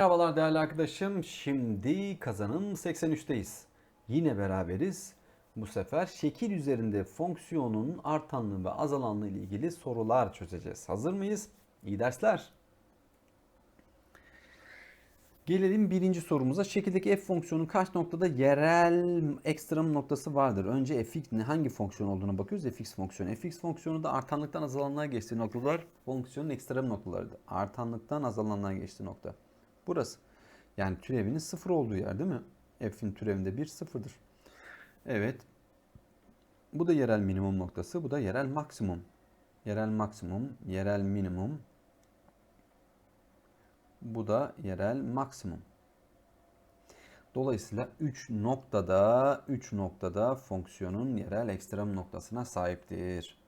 Merhabalar değerli arkadaşım. Şimdi kazanım 83'teyiz. Yine beraberiz. Bu sefer şekil üzerinde fonksiyonun artanlığı ve azalanlığı ile ilgili sorular çözeceğiz. Hazır mıyız? İyi dersler. Gelelim birinci sorumuza. Şekildeki f fonksiyonu kaç noktada yerel ekstrem noktası vardır? Önce fx hangi fonksiyon olduğuna bakıyoruz. fx fonksiyonu. fx fonksiyonu da artanlıktan azalanlığa geçtiği noktalar fonksiyonun ekstrem noktalarıdır. Artanlıktan azalanlığa geçtiği nokta. Burası. Yani türevinin sıfır olduğu yer değil mi? F'in türevinde bir sıfırdır. Evet. Bu da yerel minimum noktası. Bu da yerel maksimum. Yerel maksimum, yerel minimum. Bu da yerel maksimum. Dolayısıyla 3 noktada 3 noktada fonksiyonun yerel ekstrem noktasına sahiptir.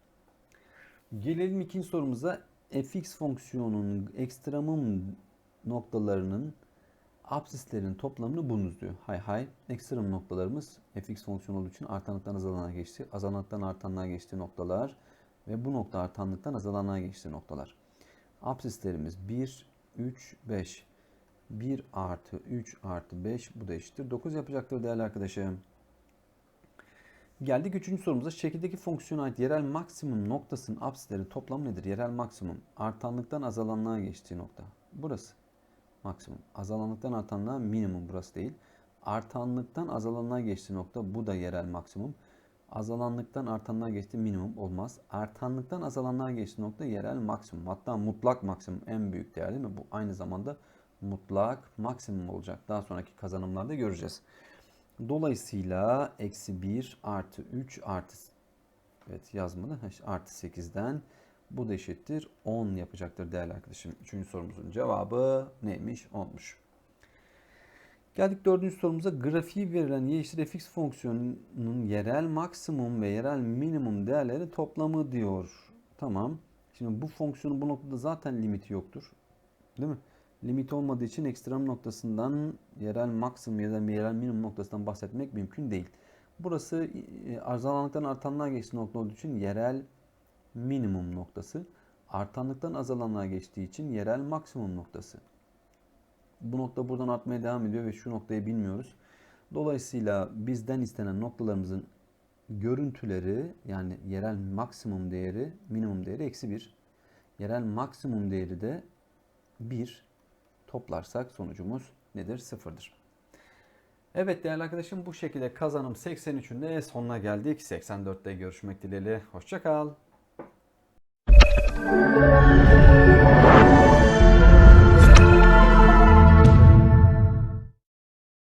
Gelelim ikinci sorumuza. fx fonksiyonunun ekstremum noktalarının absislerin toplamını bulunuz diyor. Hay hay. Ekstrem noktalarımız fx fonksiyonu olduğu için artanlıktan azalanlığa geçti. Azalanlıktan artanlığa geçti noktalar ve bu nokta artanlıktan azalanlığa geçti noktalar. Absislerimiz 1, 3, 5. 1 artı 3 artı 5 bu da eşittir. 9 yapacaktır değerli arkadaşım. Geldik üçüncü sorumuza. Şekildeki fonksiyona ait yerel maksimum noktasının absisleri toplamı nedir? Yerel maksimum artanlıktan azalanlığa geçtiği nokta. Burası maksimum. Azalanlıktan artanlığa minimum burası değil. Artanlıktan azalanlığa geçtiği nokta bu da yerel maksimum. Azalanlıktan artanlığa geçtiği minimum olmaz. Artanlıktan azalanlığa geçtiği nokta yerel maksimum. Hatta mutlak maksimum en büyük değer değil mi? Bu aynı zamanda mutlak maksimum olacak. Daha sonraki kazanımlarda göreceğiz. Dolayısıyla eksi 1 artı 3 artı evet yazmadı. Artı 8'den bu da eşittir 10 yapacaktır değerli arkadaşım. Üçüncü sorumuzun cevabı neymiş? 10'muş. Geldik dördüncü sorumuza. Grafiği verilen y eşittir fx fonksiyonunun yerel maksimum ve yerel minimum değerleri toplamı diyor. Tamam. Şimdi bu fonksiyonun bu noktada zaten limiti yoktur. Değil mi? Limit olmadığı için ekstrem noktasından yerel maksimum ya da yerel minimum noktasından bahsetmek mümkün değil. Burası e, azalanlıktan artanlığa geçtiği nokta olduğu için yerel minimum noktası. Artanlıktan azalanlığa geçtiği için yerel maksimum noktası. Bu nokta buradan artmaya devam ediyor ve şu noktayı bilmiyoruz. Dolayısıyla bizden istenen noktalarımızın görüntüleri yani yerel maksimum değeri, minimum değeri eksi 1. Yerel maksimum değeri de 1. Toplarsak sonucumuz nedir? Sıfırdır. Evet değerli arkadaşım bu şekilde kazanım 83'ün de sonuna geldik. 84'te görüşmek dileğiyle. Hoşçakal. 呜。